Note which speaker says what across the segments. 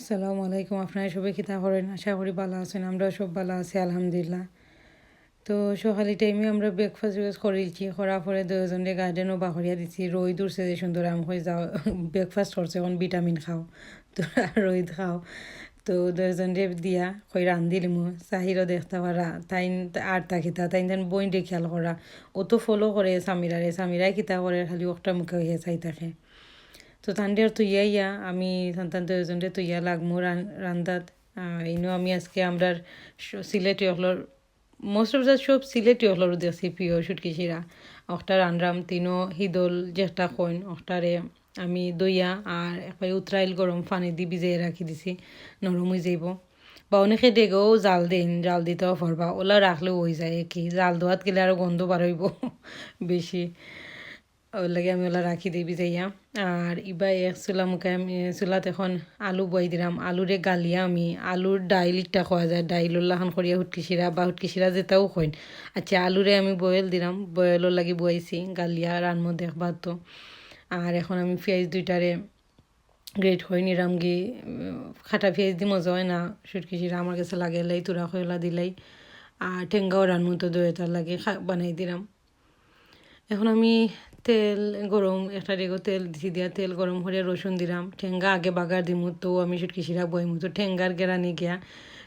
Speaker 1: আসসালামু আলাইকুম। আপনারা সবাই খিতা করেন? আশা করি ভালো আছেন, আমরাও সব ভালো আছি, আলহামদুলিল্লাহ। তো সকালে টাইমে আমরা ব্রেকফাস্ট ওয়েস করেছি, করার পরে দুজনে গার্ডেনও বাহরিয়া দিছি। রোদ উঠছে যে, সুন্দর আমি হয়ে যাও ব্রেকফাস্ট করছে, এখন ভিটামিন খাও। তো রোদ খাও। তো দুজনে দিয়া কই রান্ধিলিমু চাহিরও দেখতে পারা, তাই আর তা তাই তেন বইনটে খেয়াল করা। ও তো ফলো করে সামিরারে সামিরাই খিতা করে, খালি একটা মুখে হয়ে চাই থাকে তো তান্ডের তুইয়া ইয়া আমি সন্তান দুজনরে তুইয়া লাগমু রান্দাত ইনো আমি আজকে আমরা সিলেটি হলর মোস্ট অফ দ্য সব সিলেটি হলর দেখছি প্রিয় সুটকি শিরা অখটা রানরাম তিনো হিদল যেটা কইন অখটারে আমি দইয়া আর একবার উতরাইল গরম পানি দি ভিজাই রাখি দিছি নরম হয়ে যাইব বা অনেকে দেখেও জাল দিন জাল দিতেও পারবা ওলা রাখলেও হয়ে যায় কি জাল দোয়াত গেলে আরও গন্ধ বাড়ইব বেশি ওর লাগে আমি ওলা রাখি দিই যাইয়া আর ইবা এক চুলা মুখে আমি চুলাত এখন আলু বই দিলাম আলুরে গালিয়া আমি। আলুর ডাইলটা খাওয়া যায়। ডাইল ওলাখান করিয়া হুটকি শিরা বা হুটকি শিরা যেটাও কইন আচ্ছা আলুরে আমি বয়েল দিলাম বয়েলর লাগি বয়েছি গালিয়া রানমো দেখবার তো আর এখন আমি পেঁয়াজ দুইটারে গ্রেট হয়ে নিরাম গি খাটা পেঁয়াজ দি মজা হয় না। সুটকি শিরা আমার কাছে লাগে, লাই তুরা খয়লা দিলাই। আর ঠেঙ্গাও রানমো তো দইটার লাগে বানাই দিলাম এখন আমি তেল গরম, একটা রেগো তেল দিছি দিয়া তেল গরম করে রসুন দিলাম। ঠেঙ্গা আগে বাগার দিমু, তো আমি সুটকি সিরা বইমু। তো ঠেঙ্গার গেরানি গিয়া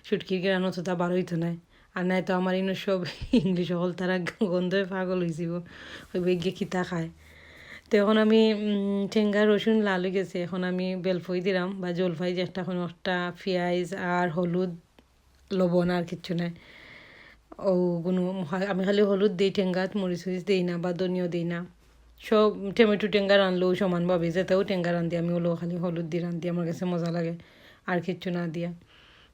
Speaker 1: সুটকির গেরানো তো তা বারোইতো নাই। আর নাই তো আমার ইনো সব ইংলিশ হল, তারা গন্ধে পাগল হয়েছিল ওই গিয়ে খিতা খায়। তো এখন আমি ঠেঙ্গা, রসুন, লাল হয়ে গেছে। এখন আমি বেলফই দিলাম বা জলফাই যেটা এখন একটা পেঁয়াজ আর হলুদ, লবণ আর কিচ্ছু নাই। ও কোনো আমি খালি হলুদ দিই ঠেঙ্গাত মরিচ মরিচ দিই না, বা ধনিয়া দিই না। সব টমেটো টেঙ্গা রানলেও সমানভাবে যেতেও টেঙ্গা রান্ধি আমি ওলো খালি হলুদ দিয়ে রান্ধি আমার কাছে মজা লাগে আর কিচ্ছু না দিয়া।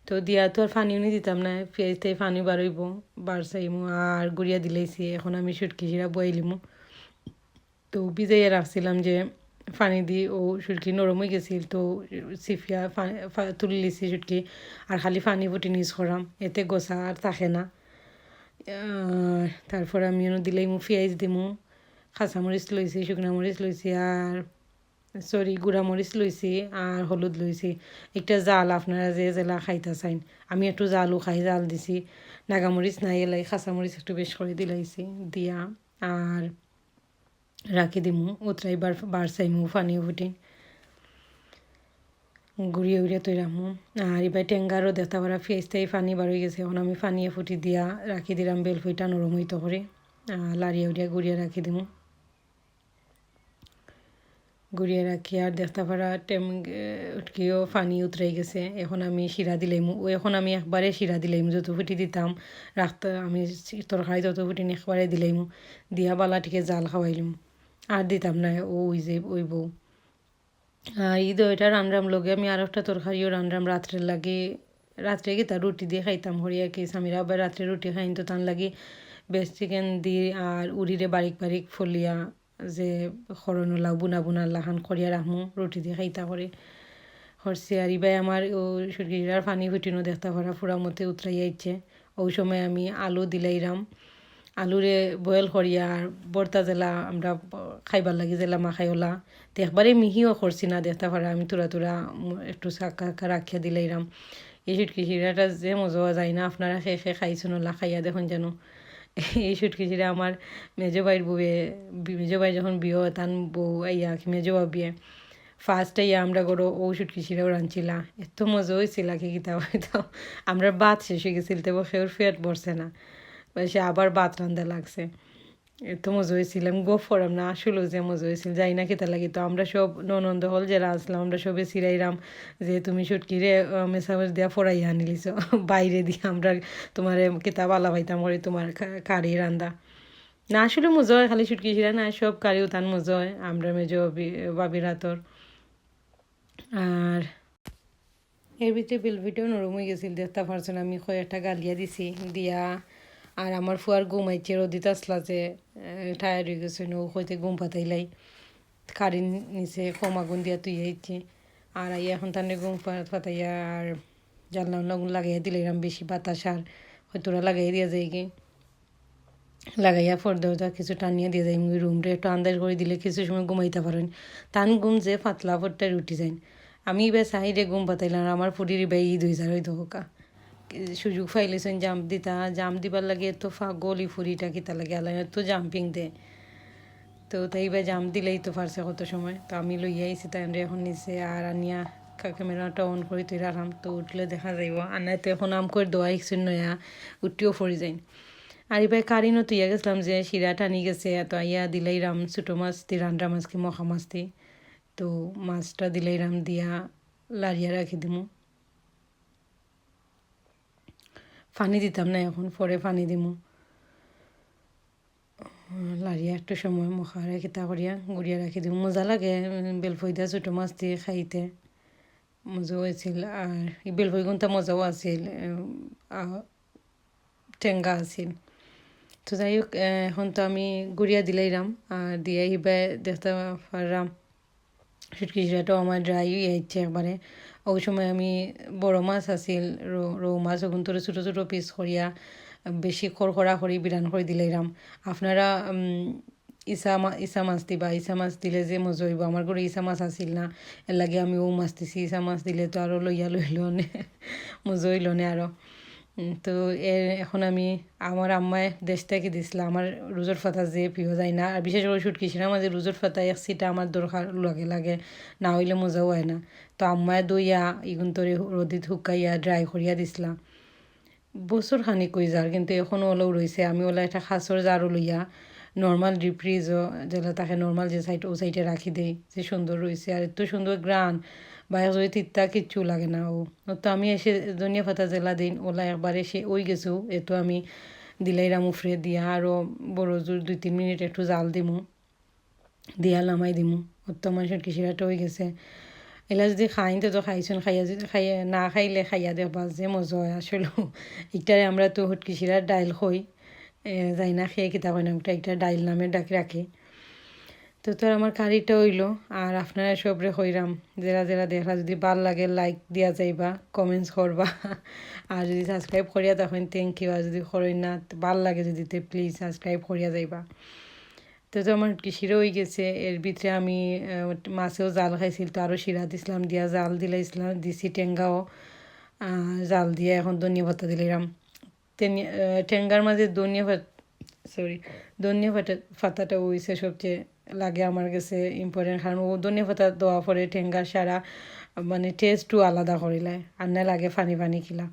Speaker 1: তো দিয়া তো আর ফানিও নি দিতাম না পেঁয়াজ তাই ফানি বারইব বার চাইমু আর গুড়িয়া দিলেইছি, এখন আমি সুটকি সিরা বইলিমু তো ভিজাইয়া রাখছিলাম যে ফানি দি ও সুটকি নরম হয়ে গেছিল, তো সিফিয়া তুলি লিছি সুটকি আর খালি ফানি ফুটি নিজ করাম এতে গোসা আর থাকে না। তারপর আমি দিলেই মু পেঁয়াজ দিমু কাঁচামরিচ লইছি, শুকনা মরিচ লইছি, আর সরি গুঁড়া মরিচ লইছি, আর হলুদ লইছি। একটা জাল আপনারা যে জেলা খাইতে চাইন, আমি একটু জালও খাই, জাল দিছি। নাগামরিচ নাই এলাই কাঁচামরিচ একটু বেশ করে দিলাইছি, দিয়া, আর রাখি দিমু উতরাই বার চাইমু ফানিও ফুটি ঘুরিয়ে উড়িয়ে তৈ রাখমু আর এবার টেঙ্গারও দেখতে পারা ফেসটাই ফানি বার হয়ে গেছে এখন আমি ফানিয়ে ফুটি দিয়া রাখি দিলাম বেলফুইটা নরম হইতে করে লাড়িয়ে উড়িয়ে ঘুরিয়ে রাখি দিমু গুড়িয়ে রাখি আর দেখতে পারা টেম উটকিও ফানি উতরাই গেছে এখন আমি শিরা দিলাম ও এখন আমি একবারে শিরা দিলাম যত ফুটি দিতাম রাখতে আমি তরকারি যত ফুটি একবারে দিলাম দিয়া বালাটিকে জাল খাওয়াইলাম আর দিতাম না ও ওই যে ওই বউ এই দইটা রানরাম লগে আমি আর একটা তরকারিও রানরাম রাত্রের লাগে। রাত্রে গিয়ে তার রুটি দিয়ে খাইতাম হরিয়া কি স্বামীরা। আবার রাত্রে রুটি খাইন তো তার লাগে বেশ চিকেন দিয়ে আর উড়িরে বারিক বারিক ফলিয়া যে সরণ ওলাও বুনা বুনা লাহান করিয়া রাখমু, রুটি দিয়ে খাইতা করে হরছি আর ইবাই আমার ও সুরগিরার পানি ফুটিনো দেখতে পারা ফুরা মতে উতরাই আইছে। ওই সময় আমি আলু দিলাইরাম। আলুরে বয়েল করিয়া আর বর্তা জেলা, আমরা খাইবার লাগি জেলা মাখাই ওলা তো একবারে মিহিও করছি না দেখতে পারা আমি তুরা তুরা একটু চাকা রাখিয়া দিলাইরাম এই সুটকি যে মজা যায় না, আপনারা খেয়ে খেয়ে খাইছেন খাইয়া দেখুন যেন এই সুটকিচিরা আমার মেজো ভাইয়ের বউয়ে মেজো ভাই যখন বিয়ে তান বউ আইয়া, মেজো বা বিয়ে ফার্স্ট আইয়া আমরা গরো ও সুটকিচিরাও রাঁধছিলা এত মজা হয়েছিল কি কিতা, হয়তো। আমরা বাদ শেষ হয়ে গেছিল, তো সেওর ফেট বসছে না। সে আবার ভাত রান্ধা লাগছে। এত মজা হয়েছিল আমি গোফ করাম না, আসলেও যে মজা হয়েছিল, যাই না খেতে লাগি। তো আমরা সব ননন্দ হল যারা আসলাম, আমরা সবে সিরাইরাম, যে তুমি সুটকিরে মেসামেজ দিয়া ফরাই আনিলিছ, বাইরে দিয়ে আমরা তোমার কিতাব আলা পাইতাম করে তোমার কারি রান্দা না আসলে মজা হয়, খালি সুটকি সিরা না, সব কারিও তান মজা হয়, আমরা মেজ বাবির হাতর আর এর ভিতরে বিলভিটেও নরম হয়ে গেছিল দেখতে পারছেন আমি কয়েকটা গালিয়া দিছি, দিয়া আর আমার ফুয়ার ঘুম আইছে রোদিত আসলা যে টায়ার হয়ে গেছে, নো হইতে ঘুম পাতাইলাই। কারি নিচে কম আগুন দিয়া তুই আইছে। আর আইয়া এখন তানে ঘুম পাতাইয়া আর জানলা লাগুন লাগাইয়া দিলাম, বেশি বাতাস আর হয়তো ওরা লাগাই দিয়া যায় কি লাগাইয়া পর্দা কিছু টানিয়া দিয়ে যায় রুমটা একটু আন্দাজ করে দিলে কিছু সময় ঘুমাইতে পারেন। তান ঘুম যে পাতলা পরটাই উঠি যায় আমি এবার সাইডে ঘুম পাতাইলাম আমার ফুটির এবার ঈদ হয়ে যায় হয়তো হোকা সুযোগ পাইলেছেন জাম দিতা জাম দিবার লাগে এত ফাগল ই ফুরিটা কিতা লাগে আলাই এত জাম্পিং দে। তো তাই বা জাম দিলেই তো পারছে কত সময়? তো আমি লইয়া আইছি, তাই এখন নিচে আর আনিয়া ক্যামেরাটা অন করে তুই আরাম তো উঠলে দেখা যাইব। আর নাই তো এখন আম করে দোয়া ইকছুন নয়া, উঠিও ফরি যাই আর এবার কারিনও তুইয়া গেছিলাম যে শিরা টানি গেছে, এত আইয়া দিলাই রাম ছোটো মাছ দি, রান্ডা মাছ কি মখা মাছ দি। তো মাছটা দিলাই রাম দিয়া লাড়িয়া রাখি দিমু। পানি দিতাম না এখন, পরে পানি দিমু। লাড়িয়া একটু সময় মখা রেখে করিয়া গুড়িয়া রাখি দিমু। মজা লাগে বেলফইদা ছোটো মাছ দিয়ে খাইতে। মজাও আছিল আর বেলফই গুণটা মজাও আছিল টেঙ্গা আছিল। তো যাই হোক এখন তো আমি গুড়িয়া দিলাইরাম আর দিয়ে হিবে দেখতে পারলাম সুটকি শিরাটাও আমার ড্রাই হয়ে যাচ্ছে একবারে ওই সময় আমি বড় মাছ আছিল রৌ রৌ মাছ ওগুন তোর ছোটো ছোটো পিস করিয়া বেশি খড়খড়া করি বিরান করে দিলাম আপনারা ইসা মা ইসা মাছ দিবা ইসা মাছ দিলে যে মজা হইব। আমার ঘরে ইসা মাছ আসিল না এর লাগে আমি ও মাছ দিছি ইসা মাছ দিলে তো আরও লইয়া লইল নে মজা হইল নে আরও তো এখন আমি আমার আম্মায় দেশ থেকে দিছিল, আমার রুজোর ফাতা যে প্রিয় যায় না আর বিশেষ করে সুটকি ছিল মাঝে রুজোর ফাতা এক সিটা আমার দরকার লাগে লাগে, না হইলে মজাও হয় না। তো আম্মায় দইয়া ইগুন তোরে রোদিত শুকাইয়া ড্রাই করিয়া দিছিলাম বছর খানি কই যার কিন্তু এখনও ওলাও রয়েছে আমি ওলা একটা খাসর জারও লইয়া নর্মাল ডিপ্রিজও যেটা তাকে নর্মাল যে সাইড ও সাইডে রাখি দেই, যে সুন্দর রয়েছে আর এত সুন্দর গ্রান বা যদি তিত্তা কিচ্ছু লাগে না, ও। তো আমি এসে ধনিয়া পাতা জেলা দিন, ওলা একবার এসে ওই গেছো, এতো আমি দিলাইরাম উফরে দিয়া আরও বড় জোর দুই তিন মিনিট একটু জাল দিমু, দিয়া নামাই দিমু। অত মানুষের কৃষিরাটা হয়ে গেছে। এলা যদি খাইতে তো খাইছেন খাইয়া যদি খাইয়া না খাইলে খাইয়া দেখবা যে মজা হয় আসলে। ইটারে আমরা তো হটকিসিরার ডাইল খই যাই না খেয়ে কিতা হয় না একটা ডাইল নামে ডাকি রাখে। তো তোর আমার কারিটা হইল, আর আপনারা সবরে হইরাম। যারা যারা দেখা যদি ভালো লাগে লাইক দিয়া যাইবা কমেন্টস করবা। আর যদি সাবস্ক্রাইব করিয়া তখন থ্যাংক ইউ আর যদি করেন না, ভালো লাগে যদি প্লিজ সাবস্ক্রাইব করিয়া যাইবা। তো তো আমার শিরা হয়ে গেছে, এর ভিতরে আমি মাছেও জাল খাইছিল, তো আরও শিরা দিছিলাম দিয়া, জাল দিলাইছিলাম দিছি টেঙ্গাও জাল দিয়ে এখন ধনিয়া পাতা দিলাম। টেঙ্গার মাঝে ধনিয়া সরি ধনিয়া পাতা, পাতাটা হয়েছে সবচেয়ে লাগে আমার কাছে ইম্পর্টেন্ট কারণ ও ধনিয়া পাতা দেওয়া পরে টেঙ্গার সারা মানে টেস্টও আলাদা করিলায় আর না লাগে ফানি ফানি খিলা।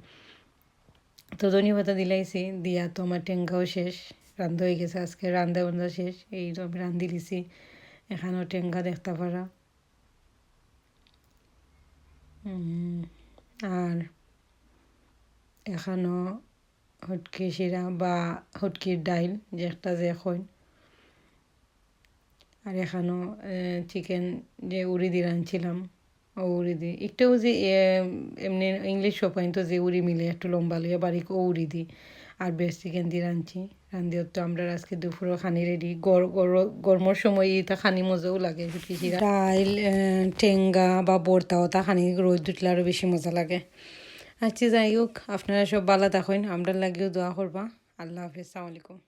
Speaker 1: তো ধনিয়া পাতা দিলাইছি দিয়া তো আমার টেঙ্গাও শেষ, রান্ধা হয়ে গেছে, আজকে রান্ধা বান্ধা শেষ, এই তো আমি রান্ধি দিছি, এখানেও টেঙ্গা দেখতে পারা। আর এখানেও হটকি শিরা বা হটকির ডাইল যেটা যে এখন আর এখানেও চিকেন যে উড়ি দিয়ে রাঁধছিলাম, ও উড়ি দিই একটাও যে এমনি ইংলিশ শপাইন তো যে উড়ি মিলে, একটু লম্বা লইয়া বাড়ি ও উড়ি দিই আর বেশ চিকেন দিয়ে রাঁধছি। রাঁধিও তো আমরা আজকে দুপুরও খানি রেডি গরমের সময় এটা খানি মজাও লাগে ডাইল টেঙ্গা বা বর্তাও তা খানি রোদ দুটলে আরও বেশি মজা লাগে। আচ্ছা যাই হোক, আপনারা সব ভালো থাকেন। আমরা লাগেও দোয়া করবা। আল্লাহ হাফিজ, সালামালাইকুম।